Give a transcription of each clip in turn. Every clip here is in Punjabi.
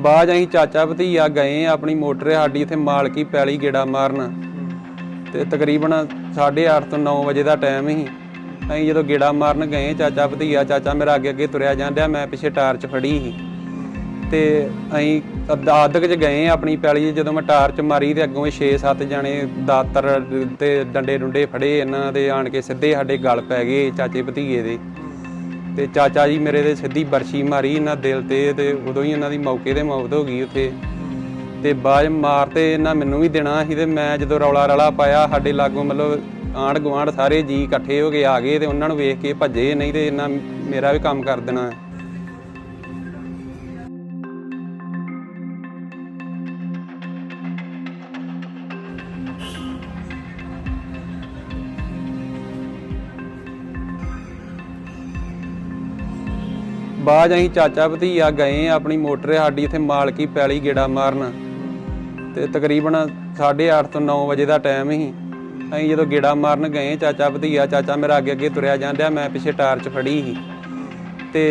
ਬਾਅਦ ਅਸੀਂ ਚਾਚਾ ਭਤੀਆ ਗਏ ਆ ਆਪਣੀ ਮੋਟਰ ਸਾਡੀ ਇੱਥੇ ਮਾਲਕੀ ਪੈਲੀ ਗੇੜਾ ਮਾਰਨ। ਤੇ ਤਕਰੀਬਨ 8:30 ਤੋਂ 9 ਵਜੇ ਦਾ ਟਾਈਮ ਸੀ। ਅਸੀਂ ਜਦੋਂ ਗੇੜਾ ਮਾਰਨ ਗਏ, ਚਾਚਾ ਭਤੀਆ, ਚਾਚਾ ਮੇਰਾ ਅੱਗੇ ਅੱਗੇ ਤੁਰਿਆ ਜਾਂਦਿਆ, ਮੈਂ ਪਿੱਛੇ ਟਾਰਚ ਫੜੀ ਸੀ। ਤੇ ਅਸੀਂ ਅੱਧਾ, ਅੱਧਕ ਚ ਗਏ ਆਪਣੀ ਪੈਲੀ, ਜਦੋਂ ਮੈਂ ਟਾਰਚ ਮਾਰੀ ਤੇ ਅੱਗੋਂ 6-7 ਜਣੇ ਦਾਤਰ ਤੇ ਡੰਡੇ ਡੁੰਡੇ ਫੜੇ, ਇਹਨਾਂ ਦੇ ਆਣ ਕੇ ਸਿੱਧੇ ਸਾਡੇ ਗਲ ਪੈ ਗਏ ਚਾਚੇ ਭਤੀਏ ਦੇ। ਤੇ ਚਾਚਾ ਜੀ ਮੇਰੇ ਦੇ ਸਿੱਧੀ ਬਰਸ਼ੀ ਮਾਰੀ ਇਹਨਾਂ ਦਿਲ ਤੇ ਤੇ ਉਦੋਂ ਹੀ ਇਹਨਾਂ ਦੀ ਮੌਕੇ ਤੇ ਮੌਤ ਹੋ ਗਈ ਉੱਥੇ। ਤੇ ਬਾਜ ਮਾਰ ਤੇ ਇਹਨਾਂ ਮੈਨੂੰ ਵੀ ਦੇਣਾ ਸੀ ਤੇ ਮੈਂ ਜਦੋਂ ਰੌਲਾ ਰਲਾ ਪਾਇਆ ਸਾਡੇ ਲਾਗੋਂ ਮਤਲਬ ਆਂਢ ਗੁਆਂਢ ਸਾਰੇ ਜੀ ਇਕੱਠੇ ਹੋ ਕੇ ਆ ਗਏ ਤੇ ਉਹਨਾਂ ਨੂੰ ਵੇਖ ਕੇ ਭੱਜੇ ਨਹੀਂ ਤੇ ਇਹਨਾਂ ਮੇਰਾ ਵੀ ਕੰਮ ਕਰ ਦੇਣਾ। ਬਾਅਦ ਅਸੀਂ ਚਾਚਾ ਭਤੀਆ ਗਏ ਆਪਣੀ ਮੋਟਰ ਸਾਡੀ ਇੱਥੇ ਮਾਲਕੀ ਪੈਲੀ ਗੇੜਾ ਮਾਰਨ। ਤੇ ਤਕਰੀਬਨ 8:30 ਤੋਂ 9 ਵਜੇ ਦਾ ਟਾਈਮ ਸੀ। ਅਸੀਂ ਜਦੋਂ ਗੇੜਾ ਮਾਰਨ ਗਏ, ਚਾਚਾ ਭਤੀਆ, ਚਾਚਾ ਮੇਰਾ ਅੱਗੇ ਅੱਗੇ ਤੁਰਿਆ ਜਾਂਦਿਆ, ਮੈਂ ਪਿੱਛੇ ਟਾਰਚ ਫੜੀ ਸੀ। ਤੇ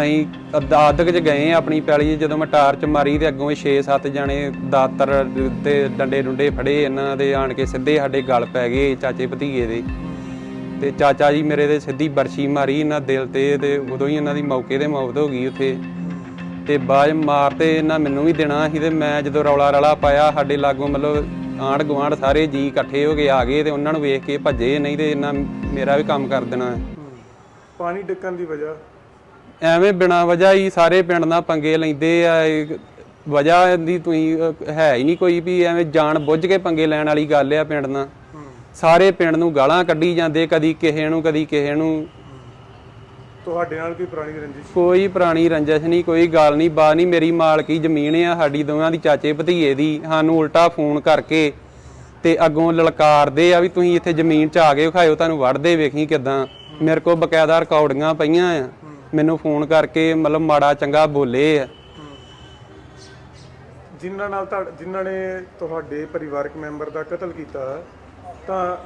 ਅਸੀਂ ਅੱਧਾ ਅੱਧਕ ਚ ਗਏ ਆਪਣੀ ਪੈਲੀ ਜਦੋਂ ਮੈਂ ਟਾਰਚ ਮਾਰੀ ਤੇ ਅੱਗੋਂ 6-7 ਜਣੇ ਦਾਤਰ ਤੇ ਡੰਡੇ ਡੁੰਡੇ ਫੜੇ, ਇਹਨਾਂ ਦੇ ਆਣ ਕੇ ਸਿੱਧੇ ਸਾਡੇ ਗਲ ਪੈ ਗਏ ਚਾਚੇ ਭਤੀਏ ਦੇ। ਤੇ ਚਾਚਾ ਜੀ ਮੇਰੇ ਦੇ ਸਿੱਧੀ ਬਰਸ਼ੀ ਮਾਰੀ ਇਹਨਾਂ ਦਿਲ ਤੇ ਤੇ ਉਦੋਂ ਹੀ ਇਹਨਾਂ ਦੀ ਮੌਕੇ ਤੇ ਮੌਤ ਹੋ ਗਈ ਉੱਥੇ। ਤੇ ਬਾਜ ਮਾਰ ਤੇ ਇਹਨਾਂ ਮੈਨੂੰ ਵੀ ਦੇਣਾ ਸੀ ਤੇ ਮੈਂ ਜਦੋਂ ਰੌਲਾ ਰਲਾ ਪਾਇਆ ਸਾਡੇ ਲਾਗੋਂ ਮਤਲਬ ਆਂਢ ਗੁਆਂਢ ਸਾਰੇ ਜੀ ਇਕੱਠੇ ਹੋ ਕੇ ਆ ਗਏ ਤੇ ਉਹਨਾਂ ਨੂੰ ਵੇਖ ਕੇ ਭੱਜੇ ਨਹੀਂ ਤੇ ਇਹਨਾਂ ਮੇਰਾ ਵੀ ਕੰਮ ਕਰ ਦੇਣਾ। ਪਾਣੀ ਡਿੱਗਣ ਦੀ ਵਜ੍ਹਾ? ਐਵੇਂ ਬਿਨਾਂ ਵਜ੍ਹਾ ਹੀ ਸਾਰੇ ਪਿੰਡ ਨਾਲ ਪੰਗੇ ਲੈਂਦੇ ਆ ਵਜ੍ਹਾ ਦੀ ਤੁਸੀਂ ਹੈ ਹੀ ਨਹੀਂ ਕੋਈ ਵੀ ਐਵੇਂ ਜਾਣ ਬੁੱਝ ਕੇ ਪੰਗੇ ਲੈਣ ਵਾਲੀ ਗੱਲ ਆ ਪਿੰਡ ਨਾਲ। ਸਾਰੇ ਪਿੰਡ ਨੂੰ ਗਾਲਾਂ ਕੱਢੀ ਜਾਂਦੇ ਕਦੀ ਕਿਸੇ ਨੂੰ ਕਦੀ ਕਿਸੇ ਨੂੰ। ਤੁਹਾਡੇ ਨਾਲ ਕੋਈ ਪੁਰਾਣੀ ਰੰਜਿਸ਼? ਕੋਈ ਪੁਰਾਣੀ ਰੰਜਿਸ਼ ਨਹੀਂ ਕੋਈ ਗੱਲ ਨਹੀਂ ਬਾ ਨਹੀਂ ਮੇਰੀ ਮਾਲਕੀ ਜ਼ਮੀਨ ਆ ਸਾਡੀ ਦੋਵਾਂ ਦੀ ਚਾਚੇ ਭਤੀਏ ਦੀ। ਸਾਨੂੰ ਉਲਟਾ ਫੋਨ ਕਰਕੇ ਤੇ ਅੱਗੋਂ ਲਲਕਾਰਦੇ ਆ ਵੀ ਤੁਸੀਂ ਇੱਥੇ ਜ਼ਮੀਨ 'ਚ ਆ ਗਏ ਖਾਇਓ ਤੁਹਾਨੂੰ ਵੜਦੇ ਵੇਖੀ ਕਿਦਾਂ। ਮੇਰੇ ਕੋਲ ਬਕਾਇਦਾ ਰਿਕਾਰਡਿੰਗਾਂ ਪਈਆਂ ਆ। ਮੈਨੂੰ ਫੋਨ ਕਰਕੇ ਮਤਲਬ ਮਾੜਾ ਚੰਗਾ ਬੋਲੇ ਆ। ਜਿਨ੍ਹਾਂ ਨਾਲ ਜਿਨ੍ਹਾਂ ਨੇ ਤੁਹਾਡੇ ਪਰਿਵਾਰਕ ਮੈਂਬਰ ਦਾ ਕਤਲ ਕੀਤਾ ਤਾਂ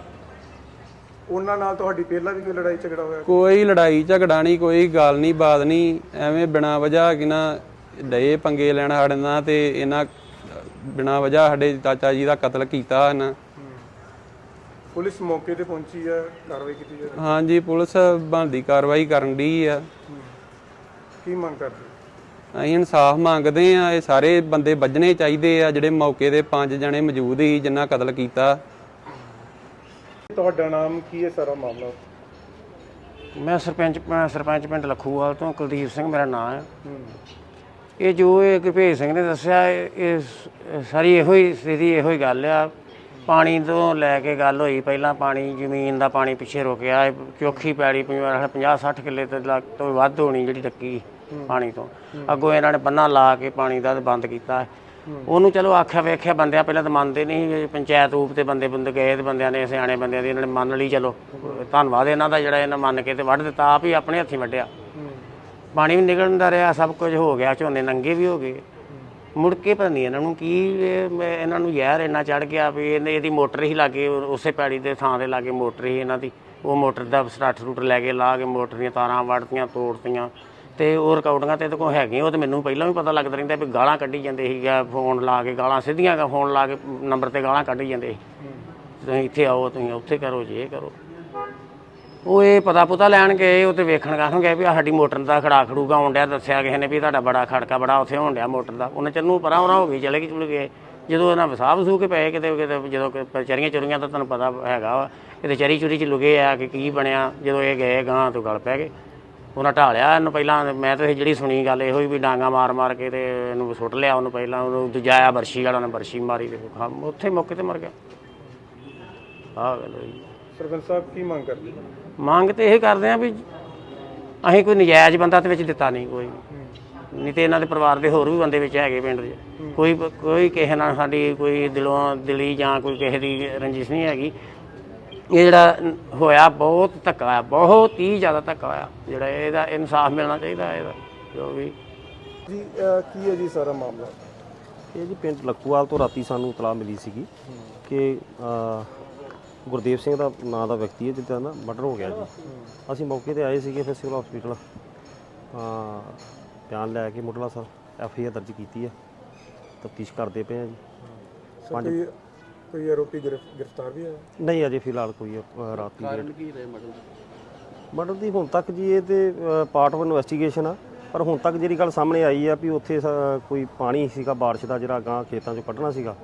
ਉਹਨਾਂ ਨਾਲ ਤੁਹਾਡੀ ਪਹਿਲਾਂ ਵੀ ਕੋਈ ਲੜਾਈ ਝਗੜਾ ਹੋਇਆ? ਕੋਈ ਲੜਾਈ ਝਗੜਾ ਨਹੀਂ ਕੋਈ ਗੱਲ ਨਹੀਂ ਬਾਤ ਨਹੀਂ। ਐਵੇਂ ਬਿਨਾਂ ਵਜ੍ਹਾ ਕਿ ਨਾ ਡਏ ਪੰਗੇ ਲੈਣ ਨਾਲ ਤੇ ਇਹਨਾਂ ਬਿਨਾਂ ਵਜ੍ਹਾ ਸਾਡੇ ਚਾਚਾ ਜੀ ਦਾ ਕਤਲ ਕੀਤਾ ਇਹਨਾਂ। ਪੁਲਿਸ ਮੌਕੇ ਤੇ ਪਹੁੰਚੀ ਹੈ ਕਾਰਵਾਈ ਕੀਤੀ ਜਾ ਰਹੀ? ਹਾਂਜੀ ਪੁਲਿਸ ਬਣਦੀ ਕਾਰਵਾਈ ਕਰਨ ਦੀ ਆ। ਕੀ ਮੰਗ ਕਰਦੇ? ਅਸੀਂ ਇਨਸਾਫ ਮੰਗਦੇ ਆ ਇਹ ਸਾਰੇ ਬੰਦੇ ਵੱਜਣੇ ਚਾਹੀਦੇ ਆ ਜਿਹੜੇ ਮੌਕੇ ਤੇ ਪੰਜ ਜਣੇ ਮੌਜੂਦ ਸੀ ਜਿਨ੍ਹਾਂ ਕਤਲ ਕੀਤਾ। ਤੁਹਾਡਾ ਨਾਮ ਕੀ ਹੈ ਸਾਰਾ ਮਾਮਲਾ? ਮੈਂ ਸਰਪੰਚ ਮੈਂ ਸਰਪੰਚ ਪਿੰਡ ਲਖੂਵਾਲ ਤੋਂ ਕੁਲਦੀਪ ਸਿੰਘ ਮੇਰਾ ਨਾਮ ਹੈ। ਇਹ ਜੋ ਇਹ ਗੁਰਭੇਜ ਸਿੰਘ ਨੇ ਦੱਸਿਆ ਇਹ ਸਾਰੀ ਇਹੋ ਹੀ ਸਥਿਤੀ ਇਹੋ ਹੀ ਗੱਲ ਆ। ਪਾਣੀ ਤੋਂ ਲੈ ਕੇ ਗੱਲ ਹੋਈ ਪਹਿਲਾਂ ਪਾਣੀ ਜ਼ਮੀਨ ਦਾ ਪਾਣੀ ਪਿੱਛੇ ਰੁਕਿਆ ਚੋਖੀ ਪੈੜੀ 50 60 ਕਿੱਲੇ ਤੇ ਲੱਗ ਤੋਂ ਵੱਧ ਹੋਣੀ ਜਿਹੜੀ ਟੱਕੀ ਪਾਣੀ ਤੋਂ। ਅੱਗੋਂ ਇਹਨਾਂ ਨੇ ਬੰਨਾ ਲਾ ਕੇ ਪਾਣੀ ਦਾ ਬੰਦ ਕੀਤਾ। ਉਹਨੂੰ ਚਲੋ ਆਖਿਆ ਵੇਖਿਆ ਬੰਦਿਆਂ ਪਹਿਲਾਂ ਤਾਂ ਮੰਨਦੇ ਨਹੀਂ ਪੰਚਾਇਤ ਰੂਪ ਤੇ ਬੰਦੇ ਬੰਦੇ ਗਏ ਤੇ ਬੰਦਿਆਂ ਨੇ ਸਿਆਣੇ ਬੰਦਿਆਂ ਦੀ ਇਹਨਾਂ ਨੇ ਮੰਨ ਲਈ, ਚਲੋ, ਧੰਨਵਾਦ ਇਹਨਾਂ ਦਾ ਜਿਹੜਾ ਇਹਨਾਂ ਮੰਨ ਕੇ ਤੇ ਵੱਢ ਦਿੱਤਾ, ਆਪ ਹੀ ਆਪਣੇ ਹੱਥੀਂ ਵੱਢਿਆ। ਪਾਣੀ ਵੀ ਨਿਕਲਣ ਰਿਹਾ, ਸਭ ਕੁਝ ਹੋ ਗਿਆ, ਝੋਨੇ ਨੰਗੇ ਵੀ ਹੋ ਗਏ। ਮੁੜ ਕੇ ਪਤਾ ਨਹੀਂ ਇਹਨਾਂ ਨੂੰ ਕੀ ਇਹਨਾਂ ਨੂੰ ਯਾਰ ਇੰਨਾ ਚੜ ਗਿਆ ਵੀ ਇਹਨੇ ਇਹਦੀ ਮੋਟਰ ਹੀ ਲਾਗੇ, ਉਸੇ ਪੈੜੀ ਦੇ ਥਾਂ ਦੇ ਲਾਗੇ ਮੋਟਰ ਹੀ ਇਹਨਾਂ ਦੀ। ਉਹ ਮੋਟਰ ਦਾ ਸਟਾਰਟ ਰੂਟ ਲੈ ਕੇ ਲਾ ਕੇ ਮੋਟਰ ਦੀਆਂ ਤਾਰਾਂ ਵੜਤੀਆਂ ਤੋੜਤੀਆਂ। ਤੇ ਉਹ ਰਿਕਾਰਡਿੰਗਾਂ ਤੇ ਇਹਦੇ ਕੋਲ ਹੈਗੀਆਂ, ਉਹ ਤੇ ਮੈਨੂੰ ਪਹਿਲਾਂ ਵੀ ਪਤਾ ਲੱਗਦਾ ਰਹਿੰਦਾ ਵੀ ਗਾਲਾਂ ਕੱਢੀ ਜਾਂਦੇ ਸੀਗਾ ਫੋਨ ਲਾ ਕੇ ਗਾਲਾਂ ਸਿੱਧੀਆਂ ਗਾ ਫੋਨ ਲਾ ਕੇ ਨੰਬਰ ਤੇ ਗਾਲਾਂ ਕੱਢੀ ਜਾਂਦੇ ਸੀ। ਤੁਸੀਂ ਇੱਥੇ ਆਓ, ਤੁਸੀਂ ਉੱਥੇ ਕਰੋ, ਜੇ ਕਰੋ। ਉਹ ਇਹ ਪਤਾ ਪੁਤਾ ਲੈਣ ਗਏ, ਉਹ ਤੇ ਵੇਖਣ ਗਾਹੋਂ ਗਏ ਵੀ ਆਹ ਸਾਡੀ ਮੋਟਰ ਦਾ ਖੜਾ ਖੜੂਗਾ, ਆਉਣ ਡਿਆ ਦੱਸਿਆ ਕਿਸੇ ਨੇ ਵੀ ਤੁਹਾਡਾ ਬੜਾ ਖੜਕਾ, ਬੜਾ ਉੱਥੇ ਹੋਣ ਡਿਆ ਮੋਟਰ ਦਾ। ਉਹਨੇ ਚੰਨੂ ਪਰਾਂ ਉਹਨਾਂ ਹੋ ਗਈ, ਚਲੇ ਗਈ, ਚੁਲ ਗਏ ਜਦੋਂ ਇਹਨਾਂ ਵਸਾਬ ਸੂ ਕੇ ਪਏ ਕਿਤੇ ਕਿਤੇ ਜਦੋਂ ਚਰੀਆਂ ਚੁਰੀਆਂ ਤਾਂ ਤੁਹਾਨੂੰ ਪਤਾ ਹੈਗਾ ਵਾ, ਕਿਤੇ ਚਰੀ ਚੁਰੀ ਚ ਲੁਕੇ ਆ, ਕਿ ਕੀ ਬਣਿਆ, ਜਦੋਂ ਇਹ ਗਏ ਗਾਂ ਤੋਂ ਗਲ ਪੈ ਗਏ। ਉਹਨਾਂ ਢਾਲਿਆ ਇਹਨੂੰ ਪਹਿਲਾਂ ਮੈਂ ਤਾਂ ਇਹ ਜਿਹੜੀ ਸੁਣੀ ਗੱਲ ਇਹੋ ਹੀ ਵੀ ਡਾਂਗਾ ਮਾਰ ਮਾਰ ਕੇ ਤੇ ਇਹਨੂੰ ਸੁੱਟ ਲਿਆ ਉਹਨੂੰ ਪਹਿਲਾਂ ਉਹਨੂੰ ਦੂਜਾਇਆ ਬਰਸ਼ੀ ਵਾਲਾ ਨੇ ਬਰਸ਼ੀ ਮਾਰੀ ਤੇ ਉੱਥੇ ਮੌਕੇ ਤੇ ਮਰ ਗਿਆ। ਆਹ ਗੱਲ ਹੋਈ। ਸਰਪੰਚ ਸਾਹਿਬ ਕੀ ਮੰਗ ਕਰਦੇ? ਮੰਗ ਤੇ ਇਹ ਕਰਦੇ ਆ ਵੀ ਅਸੀਂ ਕੋਈ ਨਜਾਇਜ਼ ਬੰਦਾ ਤੇ ਵਿੱਚ ਦਿੱਤਾ ਨਹੀਂ ਕੋਈ। ਨਹੀਂ ਤੇ ਇਹਨਾਂ ਦੇ ਪਰਿਵਾਰ ਦੇ ਹੋਰ ਵੀ ਬੰਦੇ ਵਿੱਚ ਹੈਗੇ ਪਿੰਡ ਦੇ। ਕੋਈ ਕੋਈ ਕਿਸੇ ਨਾਲ ਸਾਡੀ ਕੋਈ ਦਿਲੋਂ ਦਿਲੀ ਜਾਂ ਕੋਈ ਕਿਸੇ ਦੀ ਰੰਜਿਸ਼ ਨਹੀਂ ਹੈਗੀ। ਇਹ ਜਿਹੜਾ ਹੋਇਆ ਬਹੁਤ ਧੱਕਾ ਆ ਬਹੁਤ ਹੀ ਜ਼ਿਆਦਾ ਧੱਕਾ ਆ ਜਿਹੜਾ ਇਹਦਾ ਇਨਸਾਫ ਮਿਲਣਾ ਚਾਹੀਦਾ ਇਹਦਾ ਜੋ ਵੀ। ਜੀ ਅਹ ਕੀ ਹੈ ਜੀ ਸਾਰਾ ਮਾਮਲਾ? ਇਹ ਜੀ ਪਿੰਡ ਲੱਖੂਵਾਲ ਤੋਂ ਰਾਤੀ ਸਾਨੂੰ ਇਤਲਾਹ ਮਿਲੀ ਸੀਗੀ ਕਿ ਅ, ਗੁਰਦੇਵ ਸਿੰਘ ਦਾ ਨਾਂ ਦਾ ਵਿਅਕਤੀ ਹੈ ਜਿਹਦਾ ਨਾ ਮਰਡਰ ਹੋ ਗਿਆ ਜੀ। ਅਸੀਂ ਮੌਕੇ ਤੇ ਆਏ ਸੀਗੇ ਫਿਰ ਸਿਵਲ ਹਸਪੀਟਲ ਬਿਆਨ ਲੈ ਕੇ ਮੁੱਢਲਾ ਸਰ ਐਫ ਆਈ ਆਰ ਦਰਜ ਕੀਤੀ ਹੈ। ਤਫਤੀਸ਼ ਕਰਦੇ ਪਏ ਆ ਜੀ। ਸਰ ਕੋਈ ਕੋਈ ਆਰੋਪੀ ਗ੍ਰਿਫ- ਗ੍ਰਿਫਤਾਰ ਵੀ ਹੋਇਆ? ਨਹੀਂ ਅਜੇ ਫਿਲਹਾਲ ਕੋਈ ਅ, ਰਾਤ ਦੀ ਕਾਰਨ ਕੀ ਰਹੇ ਮਰਡਰ ਦੀ? ਹੁਣ ਤੱਕ ਜੀ ਇਹ ਤੇ ਪਾਰਟ ਆਫ ਇਨਵੈਸਟੀਗੇਸ਼ਨ ਆ। ਪਰ ਹੁਣ ਤੱਕ ਜਿਹੜੀ ਗੱਲ ਸਾਹਮਣੇ ਆਈ ਆ ਵੀ ਉੱਥੇ ਸ- ਕੋਈ ਪਾਣੀ ਸੀਗਾ ਬਾਰਿਸ਼ ਦਾ ਜਿਹੜਾ ਗਾਂ ਖੇਤਾਂ 'ਚੋਂ ਕੱਢਣਾ ਸੀਗਾ।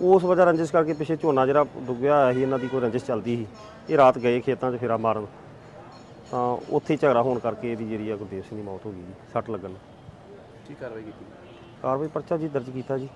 ਉਸ ਵਜ੍ਹਾ ਰੰਜਿਸ਼ ਕਰਕੇ ਪਿੱਛੇ ਝੋਨਾ ਜਿਹੜਾ ਡੁੱਬਿਆ ਹੋਇਆ ਸੀ ਇਹਨਾਂ ਦੀ ਕੋਈ ਰੰਜਿਸ਼ ਚੱਲਦੀ ਸੀ। ਇਹ ਰਾਤ ਗਏ ਖੇਤਾਂ 'ਚ ਫੇਰਾ ਮਾਰਨ। ਤਾਂ ਉੱਥੇ ਹੀ ਝਗੜਾ ਹੋਣ ਕਰਕੇ ਇਹਦੀ ਜਿਹੜੀ ਆ ਗੁਰਦੇਵ ਸਿੰਘ ਦੀ ਮੌਤ ਹੋ ਗਈ ਜੀ ਸੱਟ ਲੱਗਣ। ਕੀ ਕਾਰਵਾਈ ਕੀਤੀ? ਕਾਰਵਾਈ ਪਰਚਾ ਜੀ ਦਰਜ ਕੀਤਾ ਜੀ।